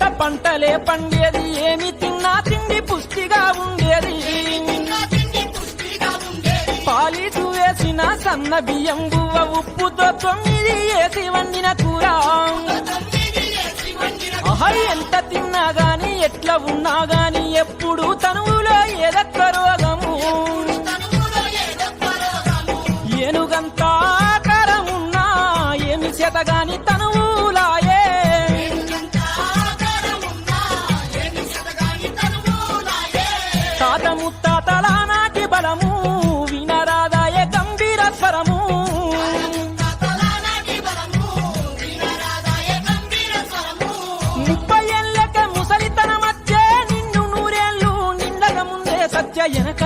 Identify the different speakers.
Speaker 1: పంట పంటలే పండేది ఏమి తిన్నా తిండి పుష్టిగా ఉండేది. పాలిసు వేసిన సన్న బియ్యం గువ్వ ఉప్పుతో తొమ్మిది వేసి వండిన కూర. ఎంత తిన్నా గాని ఎట్లా ఉన్నా గాని ఎప్పుడు తనువులో ఏదక్క రోగము. ఏనుగంతా ఆకారం ఉన్నా ఏమి చేత గాని என